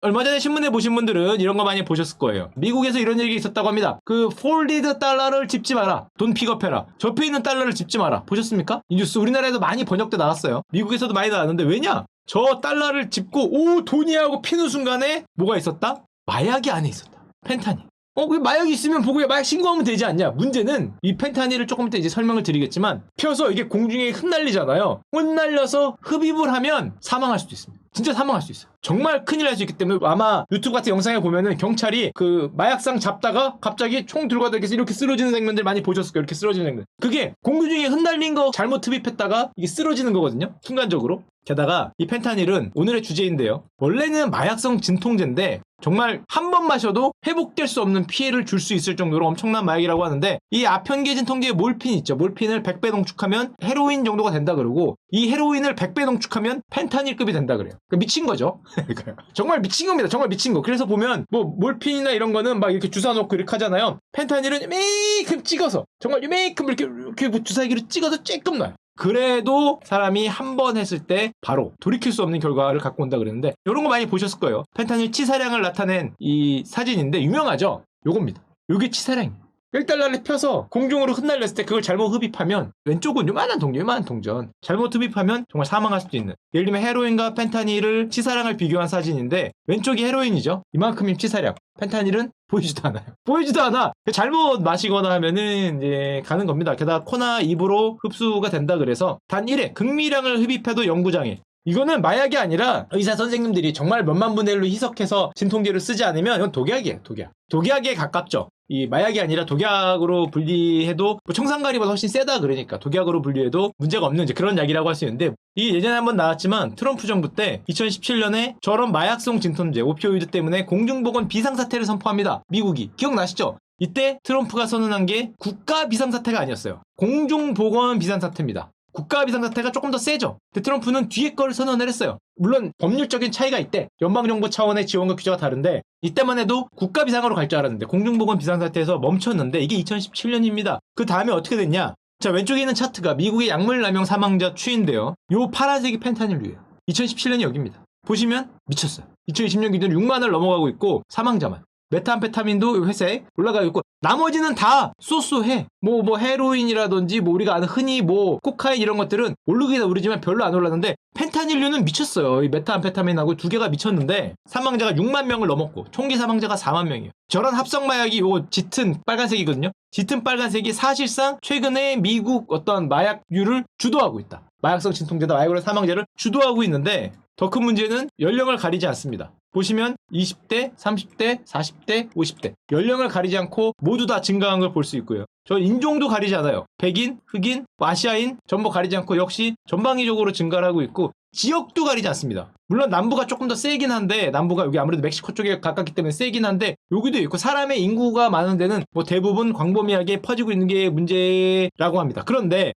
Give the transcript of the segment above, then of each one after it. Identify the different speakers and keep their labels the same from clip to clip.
Speaker 1: 얼마 전에 신문에 보신 분들은 이런 거 많이 보셨을 거예요. 미국에서 이런 얘기 있었다고 합니다. 그 폴리드 달러를 집지 마라. 돈 픽업해라. 접혀 있는 달러를 집지 마라. 보셨습니까? 이 뉴스 우리나라에도 많이 번역돼 나왔어요. 미국에서도 많이 나왔는데 왜냐? 저 달러를 짚고 오 돈이 하고 피는 순간에 뭐가 있었다? 마약이 안에 있었다. 펜타닐. 어, 그 마약이 있으면 보고에 마약 신고하면 되지 않냐? 문제는 이 펜타닐을 조금 이따 이제 설명을 드리겠지만 펴서 이게 공중에 흩날리잖아요. 흩날려서 흡입을 하면 사망할 수도 있습니다. 진짜 사망할 수 있어요. 정말 큰일 날 수 있기 때문에 아마 유튜브 같은 영상에 보면은 경찰이 그 마약상 잡다가 갑자기 총 들고 가다 이렇게 이렇게 쓰러지는 장면들 많이 보셨을 거예요. 이렇게 쓰러지는 장면. 그게 공중에 흩날린 거 잘못 흡입했다가 이게 쓰러지는 거거든요. 순간적으로. 게다가 이 펜타닐은 오늘의 주제인데요. 원래는 마약성 진통제인데 정말 한 번 마셔도 회복될 수 없는 피해를 줄 수 있을 정도로 엄청난 마약이라고 하는데 이 아편계 진 통제의 몰핀 있죠. 몰핀을 100배 농축하면 헤로인 정도가 된다 그러고 이 헤로인을 100배 농축하면 펜타닐급이 된다 그래요. 그러니까 미친 거죠. 정말 미친 겁니다. 정말 미친 거. 그래서 보면 뭐 몰핀이나 이런 거는 막 이렇게 주사 놓고 이렇게 하잖아요. 펜타닐은 요만큼 찍어서 정말 요만큼 이렇게 이렇게 뭐 주사기로 찍어서 쬐끔 놔요. 그래도 사람이 한 번 했을 때 바로 돌이킬 수 없는 결과를 갖고 온다 그랬는데 이런 거 많이 보셨을 거예요. 펜타닐 치사량을 나타낸 이 사진인데 유명하죠. 요겁니다. 요게 치사량이에요. 1달러를 펴서 공중으로 흩날렸을 때 그걸 잘못 흡입하면 왼쪽은 요만한 동전, 요만한 동전. 잘못 흡입하면 정말 사망할 수도 있는. 예를 들면 헤로인과 펜타닐을 치사량을 비교한 사진인데 왼쪽이 헤로인이죠. 이만큼이 치사량. 펜타닐은 보이지도 않아요. 보이지도 않아! 잘못 마시거나 하면은 이제 가는 겁니다. 게다가 코나 입으로 흡수가 된다 그래서 단 1회 극미량을 흡입해도 영구장애. 이거는 마약이 아니라 의사 선생님들이 정말 몇만 분의 1로 희석해서 진통제를 쓰지 않으면 이건 독약이에요 독약. 독약에 가깝죠 이 마약이 아니라 독약으로 분리해도 뭐 청산가리보다 훨씬 세다 그러니까 독약으로 분리해도 문제가 없는 이제 그런 약이라고 할 수 있는데 이 예전에 한번 나왔지만 트럼프 정부 때 2017년에 저런 마약성 진통제 오피오이드 때문에 공중보건 비상사태를 선포합니다. 미국이 기억나시죠? 이때 트럼프가 선언한 게 국가 비상사태가 아니었어요. 공중보건 비상사태입니다. 국가 비상사태가 조금 더 세죠. 근데 트럼프는 뒤에 거를 선언을 했어요. 물론 법률적인 차이가 있대. 연방정부 차원의 지원과 규제가 다른데 이때만 해도 국가 비상으로 갈 줄 알았는데 공중보건 비상사태에서 멈췄는데 이게 2017년입니다. 그 다음에 어떻게 됐냐? 자 왼쪽에 있는 차트가 미국의 약물 남용 사망자 추인데요. 요 파란색이 펜타닐류예요. 2017년이 여기입니다. 보시면 미쳤어요. 2020년 기준 6만을 넘어가고 있고 사망자만. 메타암페타민도 회색 올라가고 있고 나머지는 다 쏘쏘해. 뭐 뭐 헤로인이라든지 뭐 우리가 아는 흔히 뭐 코카인 이런 것들은 오르기는 오르지만 별로 안 올랐는데 펜타닐류는 미쳤어요. 이 메타암페타민하고 두 개가 미쳤는데 사망자가 6만 명을 넘었고 총기 사망자가 4만 명이에요. 저런 합성 마약이 요거 짙은 빨간색이거든요 짙은 빨간색이 사실상 최근에 미국 어떤 마약류를 주도하고 있다 마약성 진통제다 마약으로 사망자를 주도하고 있는데 더 큰 문제는 연령을 가리지 않습니다. 보시면 20대, 30대, 40대, 50대 연령을 가리지 않고 모두 다 증가한 걸 볼 수 있고요. 저 인종도 가리지 않아요. 백인, 흑인, 뭐 아시아인 전부 가리지 않고 역시 전방위적으로 증가를 하고 있고 지역도 가리지 않습니다. 물론 남부가 조금 더 세긴 한데 남부가 여기 아무래도 멕시코 쪽에 가깝기 때문에 세긴 한데 여기도 있고 사람의 인구가 많은 데는 뭐 대부분 광범위하게 퍼지고 있는 게 문제라고 합니다. 그런데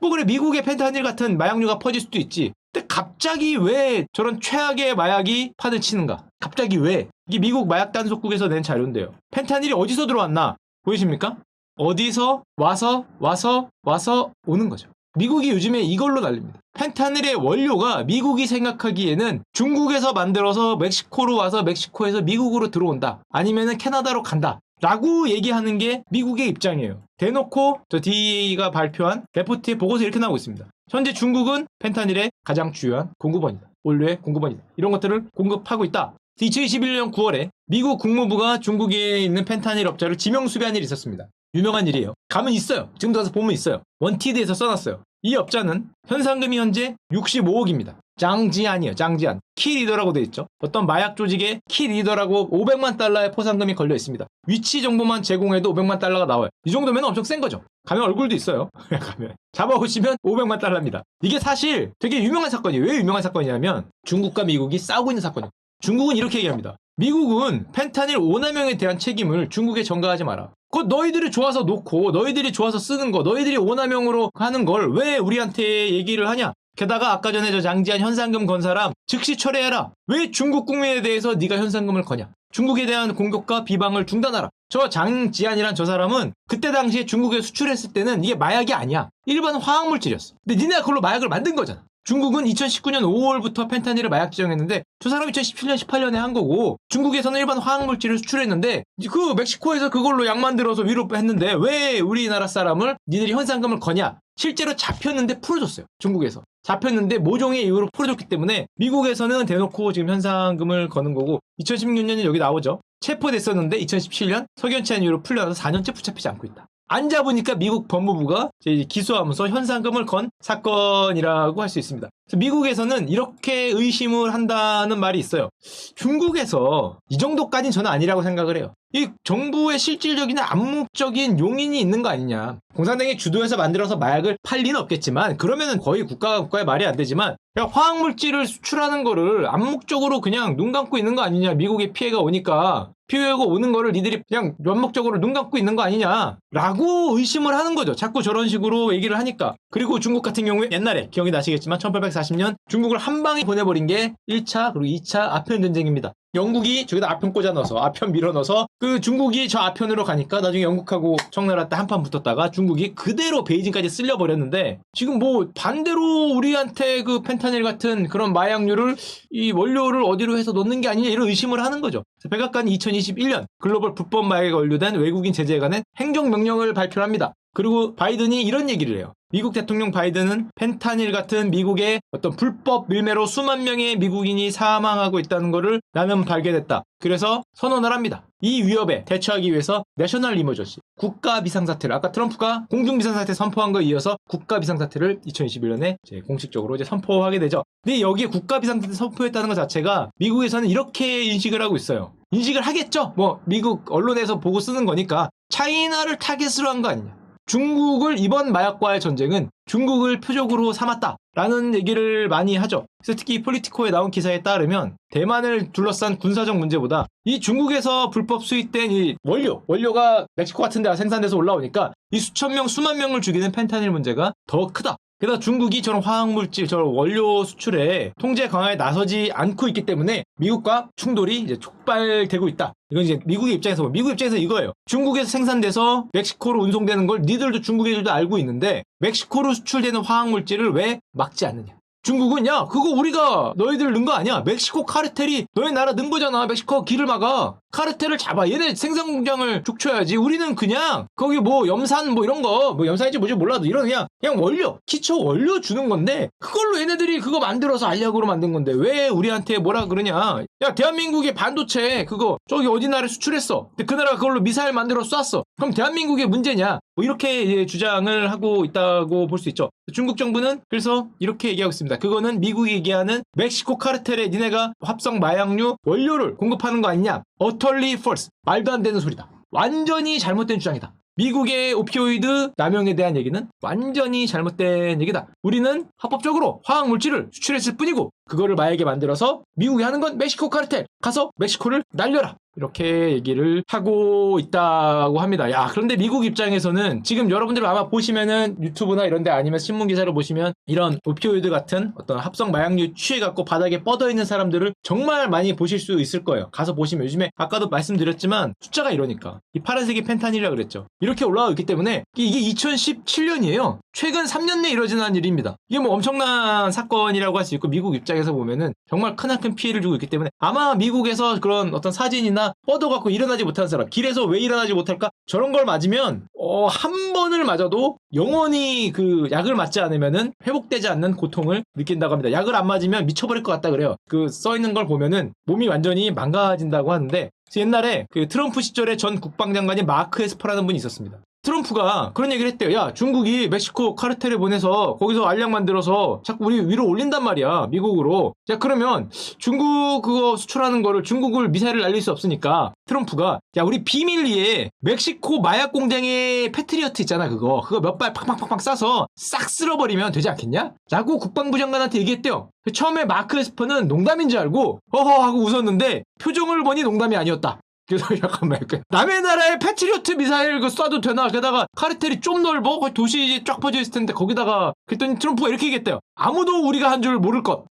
Speaker 1: 뭐 그래 미국의 펜타닐 같은 마약류가 퍼질 수도 있지. 근데 갑자기 왜 저런 최악의 마약이 판을 치는가? 갑자기 왜? 이게 미국 마약 단속국에서 낸 자료인데요. 펜타닐이 어디서 들어왔나? 보이십니까? 어디서 와서 와서 와서 오는 거죠. 미국이 요즘에 이걸로 날립니다. 펜타닐의 원료가 미국이 생각하기에는 중국에서 만들어서 멕시코로 와서 멕시코에서 미국으로 들어온다. 아니면은 캐나다로 간다. 라고 얘기하는 게 미국의 입장이에요. 대놓고 저 DEA가 발표한 레포트의 보고서 이렇게 나오고 있습니다. 현재 중국은 펜타닐의 가장 주요한 공급원이다. 원료의 공급원이다. 이런 것들을 공급하고 있다. 2021년 9월에 미국 국무부가 중국에 있는 펜타닐 업자를 지명 수배한 일이 있었습니다. 유명한 일이에요. 가면 있어요. 지금도 가서 보면 있어요. 원티드에서 써놨어요. 이 업자는 현상금이 현재 65억입니다. 장지안이에요. 장지안. 키 리더라고 돼 있죠. 어떤 마약 조직의 키 리더라고 500만 달러의 포상금이 걸려 있습니다. 위치 정보만 제공해도 500만 달러가 나와요. 이 정도면 엄청 센 거죠. 가면 얼굴도 있어요. 가면 잡아오시면 500만 달러입니다. 이게 사실 되게 유명한 사건이에요. 왜 유명한 사건이냐면 중국과 미국이 싸우고 있는 사건이에요. 중국은 이렇게 얘기합니다. 미국은 펜타닐 오남용에 대한 책임을 중국에 전가하지 마라. 그거 너희들이 좋아서 놓고 너희들이 좋아서 쓰는 거 너희들이 오남용으로 하는 걸 왜 우리한테 얘기를 하냐? 게다가 아까 전에 저 장지한 현상금 건 사람 즉시 철회해라. 왜 중국 국민에 대해서 네가 현상금을 거냐? 중국에 대한 공격과 비방을 중단하라. 저 장지안이란 저 사람은 그때 당시에 중국에 수출했을 때는 이게 마약이 아니야. 일반 화학물질이었어. 근데 니네가 그걸로 마약을 만든 거잖아. 중국은 2019년 5월부터 펜타닐을 마약 지정했는데 두 사람이 2017년 18년에 한 거고 중국에서는 일반 화학 물질을 수출했는데 그 멕시코에서 그걸로 약 만들어서 위로 했는데 왜 우리나라 사람을 니들이 현상금을 거냐? 실제로 잡혔는데 풀어줬어요 중국에서. 잡혔는데 모종의 이유로 풀어줬기 때문에 미국에서는 대놓고 지금 현상금을 거는 거고 2016년에 여기 나오죠. 체포됐었는데 2017년 석연치 않은 이유로 풀려서 4년째 붙잡히지 않고 있다 안 잡으니까 미국 법무부가 기소하면서 현상금을 건 사건이라고 할 수 있습니다. 미국에서는 이렇게 의심을 한다는 말이 있어요. 중국에서 이 정도까지는 저는 아니라고 생각을 해요. 이 정부의 실질적인 암묵적인 용인이 있는 거 아니냐. 공산당이 주도해서 만들어서 마약을 팔 리는 없겠지만 그러면은 거의 국가가 국가의 말이 안 되지만 그냥 화학 물질을 수출하는 거를 암묵적으로 그냥 눈 감고 있는 거 아니냐. 미국에 피해가 오니까 피해가 오는 거를 니들이 그냥 면목적으로 눈 감고 있는 거 아니냐라고 의심을 하는 거죠. 자꾸 저런 식으로 얘기를 하니까. 그리고 중국 같은 경우에 옛날에 기억이 나시겠지만 1840년 중국을 한 방에 보내버린 게 1차 그리고 2차 아편 전쟁입니다. 영국이 저기다 아편 꽂아 넣어서 아편 밀어 넣어서 그 중국이 저 아편으로 가니까 나중에 영국하고 청나라 때 한판 붙었다가 중국이 그대로 베이징까지 쓸려 버렸는데 지금 뭐 반대로 우리한테 그 펜타닐 같은 그런 마약류를 이 원료를 어디로 해서 넣는 게 아니냐 이런 의심을 하는 거죠. 백악관이 2021년 글로벌 불법 마약에 연루된 외국인 제재에 관한 행정 명령을 발표합니다. 그리고 바이든이 이런 얘기를 해요. 미국 대통령 바이든은 펜타닐 같은 미국의 어떤 불법 밀매로 수만 명의 미국인이 사망하고 있다는 것을 나는 발견했다. 그래서 선언을 합니다. 이 위협에 대처하기 위해서 내셔널 이머저시 국가 비상사태를 아까 트럼프가 공중 비상사태 선포한 거에 이어서 국가 비상사태를 2021년에 이제 공식적으로 이제 선포하게 되죠. 근데 여기에 국가 비상사태 선포했다는 것 자체가 미국에서는 이렇게 인식을 하고 있어요. 인식을 하겠죠. 뭐 미국 언론에서 보고 쓰는 거니까 차이나를 타겟으로 한 거 아니냐. 중국을 이번 마약과의 전쟁은 중국을 표적으로 삼았다 라는 얘기를 많이 하죠. 그래서 특히 폴리티코에 나온 기사에 따르면 대만을 둘러싼 군사적 문제보다 이 중국에서 불법 수입된 이 원료, 원료가 멕시코 같은 데가 생산돼서 올라오니까 이 수천 명, 수만 명을 죽이는 펜타닐 문제가 더 크다. 게다가 중국이 저런 화학물질, 저런 원료 수출에 통제 강화에 나서지 않고 있기 때문에 미국과 충돌이 이제 촉발되고 있다. 이건 이제 미국의 입장에서, 보면, 미국 입장에서 이거예요. 중국에서 생산돼서 멕시코로 운송되는 걸 니들도 중국 애들도 알고 있는데 멕시코로 수출되는 화학물질을 왜 막지 않느냐. 중국은 야 그거 우리가 너희들 넣은 거 아니야? 멕시코 카르텔이 너희 나라 넣은 거잖아. 멕시코 길을 막아. 카르텔을 잡아. 얘네 생산 공장을 족쳐야지. 우리는 그냥 거기 뭐 염산 뭐 이런 거 뭐 염산인지 뭐지 몰라도 이런 그냥 그냥 원료 기초 원료 주는 건데 그걸로 얘네들이 그거 만들어서 알약으로 만든 건데 왜 우리한테 뭐라 그러냐? 야 대한민국의 반도체 그거 저기 어디 나라에 수출했어? 근데 그 나라가 그걸로 미사일 만들어 쐈어. 그럼 대한민국의 문제냐 뭐 이렇게 주장을 하고 있다고 볼 수 있죠. 중국 정부는 그래서 이렇게 얘기하고 있습니다. 그거는 미국이 얘기하는 멕시코 카르텔에 니네가 합성 마약류 원료를 공급하는 거 아니냐. 어털리 펄스. 말도 안 되는 소리다. 완전히 잘못된 주장이다. 미국의 오피오이드 남용에 대한 얘기는 완전히 잘못된 얘기다. 우리는 합법적으로 화학 물질을 수출했을 뿐이고 그거를 마약에 만들어서 미국이 하는 건 멕시코 카르텔 가서 멕시코를 날려라. 이렇게 얘기를 하고 있다고 합니다. 야, 그런데 미국 입장에서는 지금 여러분들 아마 보시면은 유튜브나 이런 데 아니면 신문 기사를 보시면 이런 오피오이드 같은 어떤 합성 마약류 취해 갖고 바닥에 뻗어 있는 사람들을 정말 많이 보실 수 있을 거예요. 가서 보시면 요즘에 아까도 말씀드렸지만 숫자가 이러니까 이 파란색이 펜타닐이라 그랬죠. 이렇게 올라와 있기 때문에 이게 2017년이에요. 최근 3년 내에 이뤄지는 일입니다. 이게 뭐 엄청난 사건이라고 할 수 있고 미국 입장 에서 보면은 정말 크나큰 피해를 주고 있기 때문에 아마 미국에서 그런 어떤 사진이나 뻗어갖고 일어나지 못하는 사람 길에서 왜 일어나지 못할까 저런 걸 맞으면 어, 한 번을 맞아도 영원히 그 약을 맞지 않으면은 회복되지 않는 고통을 느낀다고 합니다. 약을 안 맞으면 미쳐버릴 것 같다 그래요. 그 써 있는 걸 보면은 몸이 완전히 망가진다고 하는데 옛날에 그 트럼프 시절에 전 국방장관이 마크 에스퍼라는 분이 있었습니다. 트럼프가 그런 얘기를 했대요. 야, 중국이 멕시코 카르텔에 보내서 거기서 알약 만들어서 자꾸 우리 위로 올린단 말이야. 미국으로. 자, 그러면 중국 그거 수출하는 거를 중국을 미사일을 날릴 수 없으니까 트럼프가 야, 우리 비밀리에 멕시코 마약 공장의 패트리어트 있잖아, 그거. 그거 몇 발 팍팍팍팍 쏴서 싹 쓸어버리면 되지 않겠냐? 라고 국방부 장관한테 얘기했대요. 처음에 마크 에스퍼는 농담인 줄 알고 허허 하고 웃었는데 표정을 보니 농담이 아니었다. 그래서 잠깐만 그 남의 나라에 패트리어트 미사일 그 쏴도 되나? 게다가 카르텔이 좀 넓어? 거의 도시 쫙 퍼져 있을 텐데 거기다가 그랬더니 트럼프가 이렇게 얘기했대요. 아무도 우리가 한 줄 모를 것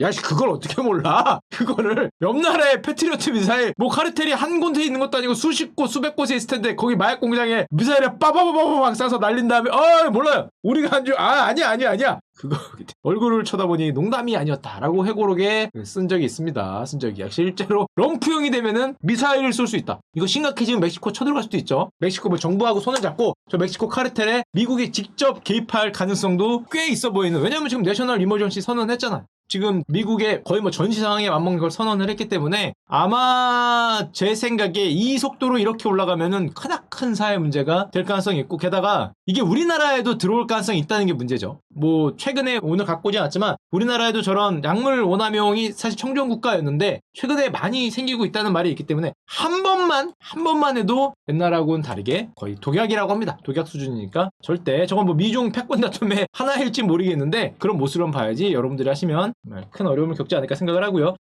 Speaker 1: 야, 씨, 그걸 어떻게 몰라? 그거를 옆 나라의 패트리어트 미사일, 뭐 카르텔이 한 곳에 있는 것도 아니고 수십 곳, 수백 곳에 있을 텐데 거기 마약 공장에 미사일에 빠바바바박 쏴서 날린 다음에 어 몰라요. 우리가 한 줄 아 아니야 아니야 아니야. 그거 얼굴을 쳐다보니 농담이 아니었다라고 해고록에 쓴 적이 있습니다. 쓴 적이야. 실제로 럼프형이 되면은 미사일을 쏠 수 있다. 이거 심각해지면 멕시코 쳐들어갈 수도 있죠. 멕시코 뭐 정부하고 손을 잡고 저 멕시코 카르텔에 미국이 직접 개입할 가능성도 꽤 있어 보이는. 왜냐면 지금 내셔널 이머전시 선언했잖아. 지금 미국의 거의 뭐 전시 상황에 맞먹는 걸 선언을 했기 때문에 아마 제 생각에 이 속도로 이렇게 올라가면은 크나큰 사회 문제가 될 가능성이 있고 게다가 이게 우리나라에도 들어올 가능성이 있다는 게 문제죠. 뭐 최근에 오늘 갖고 오진 않았지만 우리나라에도 저런 약물 오남용이 사실 청정 국가였는데 최근에 많이 생기고 있다는 말이 있기 때문에 한 번만 한 번만 해도 옛날하고는 다르게 거의 독약이라고 합니다. 독약 수준이니까 절대 저건 뭐 미중 패권 다툼의 하나일지 모르겠는데 그런 모습으로 봐야지 여러분들이 하시면 큰 어려움을 겪지 않을까 생각을 하고요.